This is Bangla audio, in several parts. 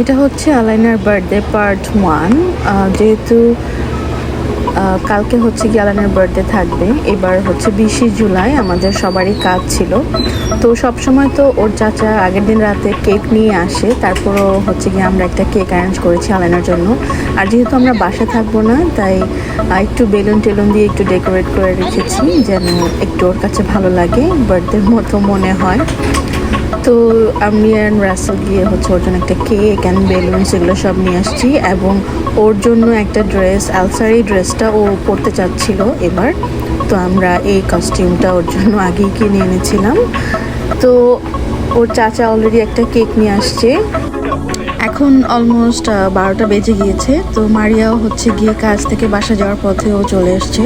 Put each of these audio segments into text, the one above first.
এটা হচ্ছে আলাইনার বার্থডে পার্ট ওয়ান যেহেতু কালকে হচ্ছে গিয়ে আলাইনার বার্থডে থাকবে। এবার হচ্ছে বিশে জুলাই আমাদের সবারই কাজ ছিল। তো সব সময় তো ওর চাচা আগের দিন রাতে কেক নিয়ে আসে, তারপরও হচ্ছে গিয়ে আমরা একটা কেক অ্যারেঞ্জ করেছি আলাইনার জন্য। আর যেহেতু আমরা বাসা থাকব না, তাই একটু বেলুন টেলুন দিয়ে একটু ডেকোরেট করে রেখেছি, যেন একটু ওর কাছে ভালো লাগে বার্থডের মতো মনে হয়। তো আমি অ্যান্ড রাসেল গিয়ে হচ্ছে ওর জন্য একটা কেক অ্যান্ড বেলুন সেগুলো সব নিয়ে আসছি এবং ওর জন্য একটা ড্রেস আলসারি ড্রেসটা ও পরতে চাচ্ছিল এবার। তো আমরা এই কস্টিউমটা ওর জন্য আগেই কিনে এনেছিলাম। তো ওর চাচা অলরেডি একটা কেক নিয়ে আসছে। এখন অলমোস্ট বারোটা বেজে গিয়েছে। তো মারিয়াও হচ্ছে গিয়ে কাজ থেকে বাসা যাওয়ার পথেও চলে এসছে।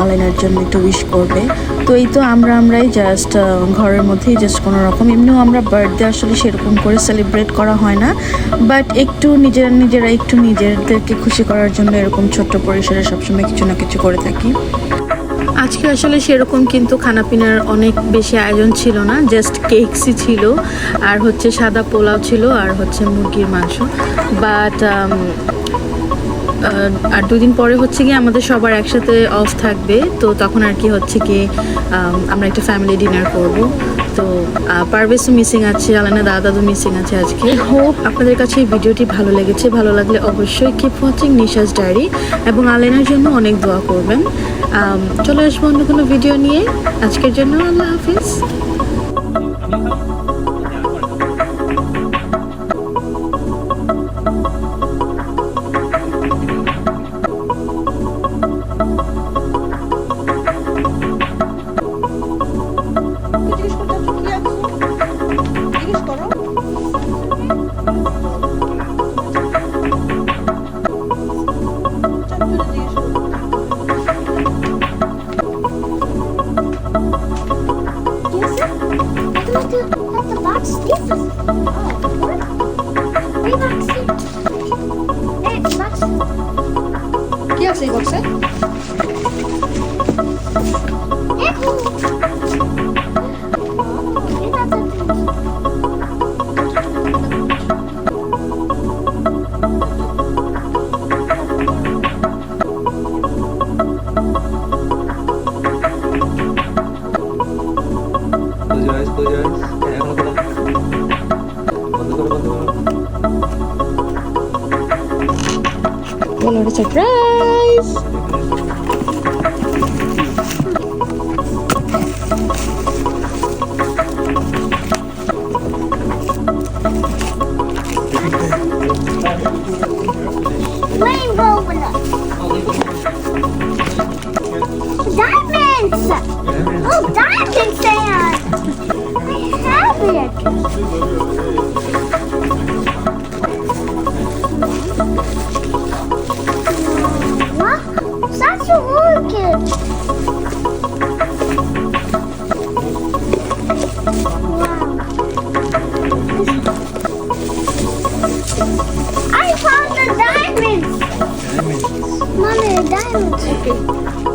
আলেনার জন্য একটু উইশ করবে। তো এই তো আমরা আমরাই জাস্ট ঘরের মধ্যেই জাস্ট কোনো রকম। এমনিও আমরা বার্থডে আসলে সেরকম করে সেলিব্রেট করা হয় না। বাট একটু নিজেরা নিজেরা, একটু নিজেদেরকে খুশি করার জন্য এরকম ছোট্ট পরিসরে সবসময় কিছু না কিছু করে থাকি। আজকে আসলে সেরকম কিন্তু খানাপিনার অনেক বেশি আয়োজন ছিল না জাস্ট কেকসই ছিল আর হচ্ছে সাদা পোলাও ছিল আর হচ্ছে মুরগির মাংস। বাট আর দুদিন পরে হচ্ছে কি আমাদের সবার একসাথে অফ থাকবে তো তখন আর কি হচ্ছে কি আমরা একটা ফ্যামিলি ডিনার করব। তো পারভেসও মিসিং আছে আলানা দাদা দাদু মিসিং আছে আজকে। হোপ আপনাদের কাছে এই ভিডিওটি ভালো লেগেছে ভালো লাগলে অবশ্যই কিপ ওয়াচিং নিশাস ডায়েরি এবং আলেনার জন্য অনেক দোয়া করবেন। চলে আসব অন্য কোনো ভিডিও নিয়ে। আজকের জন্য আল্লাহ হাফিজ। কি আছে এই বক্সে বলো এটা I found the diamonds. Diamonds. Mommy, diamonds.